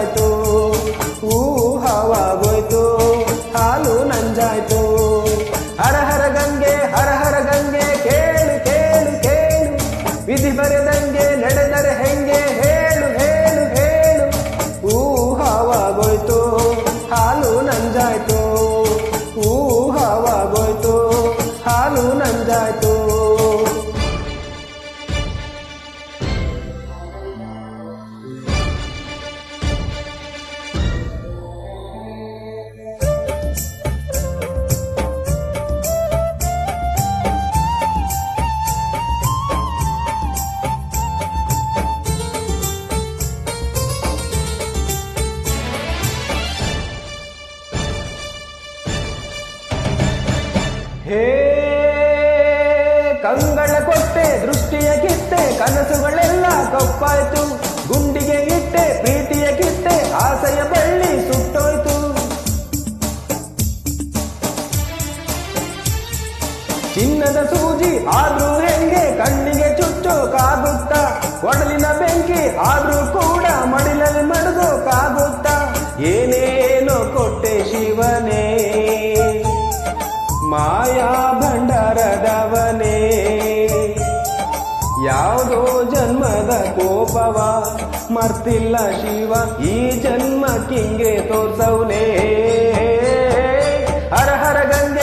ನಂಜಾಯ್ತು ಹೂ ಹವಾಗೋಯ್ತು, ಹಾಲು ನಂಜಾಯ್ತು. ಹರ ಹರ ಗಂಗೆ, ಹರ ಹರ ಗಂಗೆ, ಕೇಳು ಕೇಳು ಕೇಳು. ವಿಧಿ ಬರೆದಂಗೆ ನಡೆದರೆ ಹೆಂಗೆ, ಹೇಳು ಹೇಳು ಹೇಳು. ಹೂ ಹಾವಾಗೋಯ್ತು, ಹಾಲು ನಂಜಾಯ್ತು. ಹೇ, ಕಂಗಳ ಕೊಟ್ಟೆ, ದೃಷ್ಟಿಯ ಕಿತ್ತೆ ಕನಸುಗಳೆಲ್ಲ ಕಪ್ಪಾಯ್ತು. ಗುಂಡಿಗೆ ಇಟ್ಟೆ, ಪ್ರೀತಿಯ ಕಿತ್ತೆ ಆಸೆಯ ಬಳ್ಳಿ ಸುಟ್ಟೋಯ್ತು. ಚಿನ್ನದ ಸೂಜಿ ಆದ್ರೂ ಹೆಂಗೆ ಕಣ್ಣಿಗೆ ಚುಚ್ಚೋಕಾಗುತ್ತ ಒಡಲಿನ ಬೆಂಕಿ ಆದ್ರೂ ಕೂಡ ಮಡಿಲಲ್ಲಿ ಮಡಗೋಕಾಗುತ್ತ ಏನೇನೋ ಮಾಯಾ ಭಂಡಾರದವನೇ. ಯಾವುದೋ ಜನ್ಮದ ಕೋಪವ ಮರ್ತಿಲ್ಲ ಶಿವ ಈ ಜನ್ಮ ಕಿಂಗೆ ತೋರ್ಸವನೇ. ಹರ ಹರ ಗಂಗೆ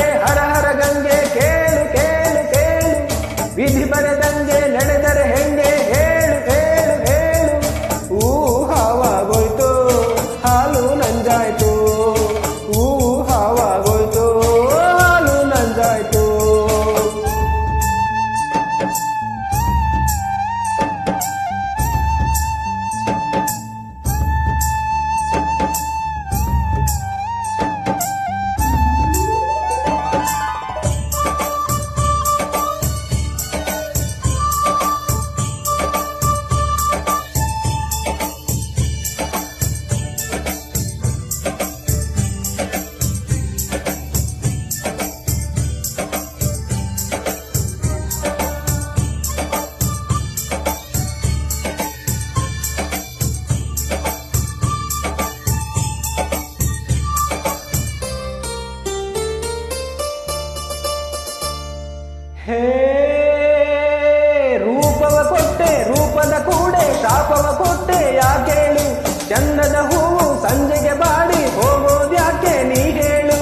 ಚಂದದ ಹೂವು ಸಂಜೆಗೆ ಬಾಡಿ ಹೋಗೋದ್ಯಾಕೆ ನೀ ಹೇಳು?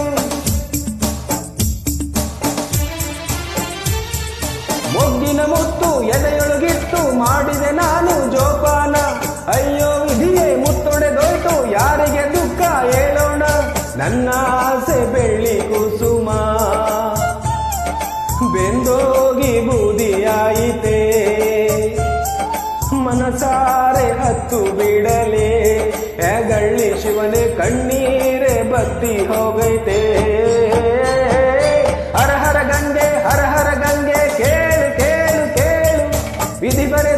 ಮೊಗ್ಗಿನ ಮುತ್ತು ಎದೆಯೊಳಗಿಟ್ಟು ಮಾಡಿದೆ ನಾನು ಜೋಪಾನ. ಅಯ್ಯೋ ವಿಧಿಯೇ ಮುತ್ತೊಡೆದೋಯ್ತು, ಯಾರಿಗೆ ದುಃಖ ಹೇಳೋಣ? ನನ್ನ ಆಸೆ ಬೆಳ್ಳಿ ಕುಸುಮ. ಬೆಂದೋಗಿ ಬೂದಿಯಾಯಿತೆ. ಮನಸಾರೆ ಹತ್ತು ಬಿಡಲೆ. ಶಿವನೇ ಕಣ್ಣೀರೆ ಬತ್ತಿ ಹೋಗೈತೆ. ಹರ ಹರ ಗಂಗೆ, ಹರ ಹರ ಗಂಗೆ, ಕೇಳು ಕೇಳು ಕೇಳು. ವಿಧಿ ಬರೆ